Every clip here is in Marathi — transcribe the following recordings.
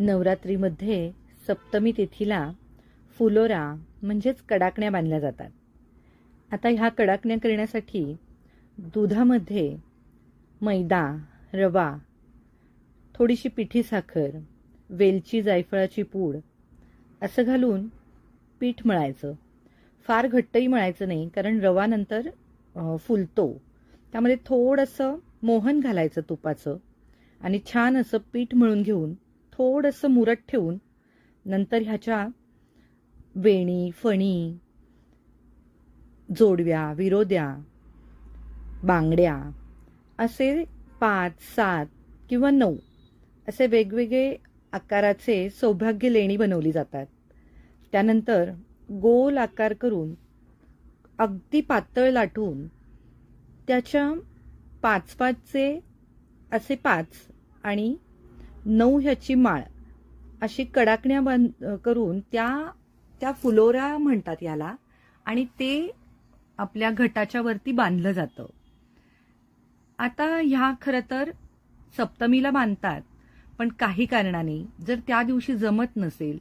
नवरात्रीमध्ये सप्तमी तिथीला फुलोरा म्हणजेच कडाकण्या बांधल्या जातात. आता ह्या कडाकण्या करण्यासाठी दुधामध्ये मैदा रवा थोडीशी पिठी साखर वेलची जायफळाची पूड असं घालून पीठ मळायचं. फार घट्टही मळायचं नाही कारण रवा नंतर फुलतो. त्यामध्ये थोडंसं मोहन घालायचं तुपाचं आणि छान असं पीठ मळून घेऊन थोडंसं मुरत ठेवून नंतर ह्याच्या वेणी फणी जोडव्या विरोद्या बांगड्या असे पाच सात किंवा नऊ असे वेगवेगळे आकाराचे सौभाग्य लेणी बनवली जातात. त्यानंतर गोल आकार करून अगदी पातळ लाटून त्याच्या पाच पाचचे असे पाच आणि नऊ ह्याची माळ. अशी कडाकण्या बांध करून त्या त्या फुलोरा म्हणतात याला आणि ते आपल्या घटाच्या वरती बांधलं जातं. आता ह्या खरं तर सप्तमीला बांधतात पण काही कारणाने जर त्या दिवशी जमत नसेल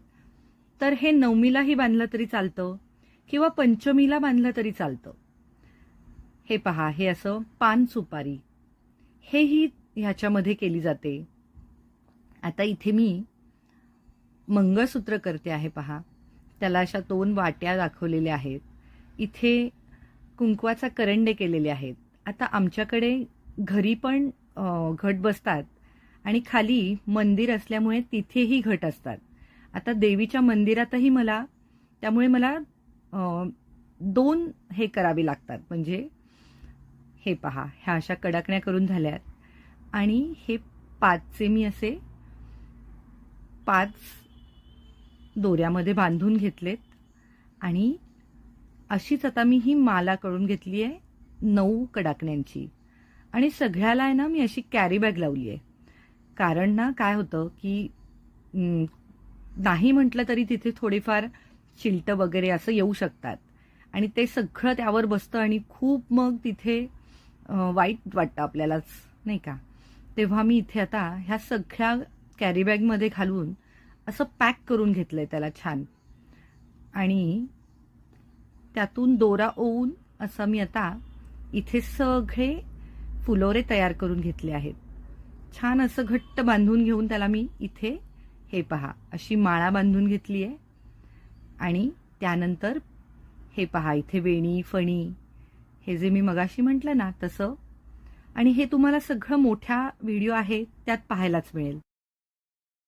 तर हे नवमीलाही बांधलं तरी चालतं किंवा पंचमीला बांधलं तरी चालतं. हे पहा हे असं पान सुपारी. हेही ह्याच्यामध्ये केली जाते. आता इथे मी मंगळसूत्र करते आहे पहा. त्याला अशा दोन वाट्या दाखवलेल्या आहेत. इथे कुंकवाचा करंडे केलेले आहेत. आता आमच्याकडे घरी पण घट बसतात आणि खाली मंदिर असल्यामुळे तिथेही घट असतात. आता देवीच्या मंदिरातही मला त्यामुळे मला दोन हे करावे लागतात. म्हणजे हे पहा ह्या अशा कडाकण्या करून झाल्यात. आणि हे पाचचे मी असे पाच दोऱ्यामध्ये बांधून घेतलेत. आणि अशीच आता मी ही माला करून घेतली आहे नऊ कडाकण्यांची. आणि सगळ्याला आहे ना मी अशी कॅरी बॅग लावली आहे कारण ना काय होतं की नाही म्हटलं तरी तिथे थोडेफार चिलटं वगैरे असं येऊ शकतात. आणि ते सगळं त्यावर बसतं आणि खूप मग तिथे वाईट वाटतं आपल्यालाच नाही का? तेव्हा मी इथे आता ह्या सगळ्या कॅरीबॅगमध्ये घालून असं पॅक करून घेतलं आहे त्याला छान. आणि त्यातून दोरा ओवून असं मी आता इथे सगळे फुलोरे तयार करून घेतले आहेत. छान असं घट्ट बांधून घेऊन त्याला मी इथे हे पहा अशी माळा बांधून घेतली आहे. आणि त्यानंतर हे पहा इथे वेणी फणी हे जे मी मगाशी म्हटलं ना तसं. आणि हे तुम्हाला सगळं मोठ्या व्हिडिओ आहे त्यात पाहायलाच मिळेल.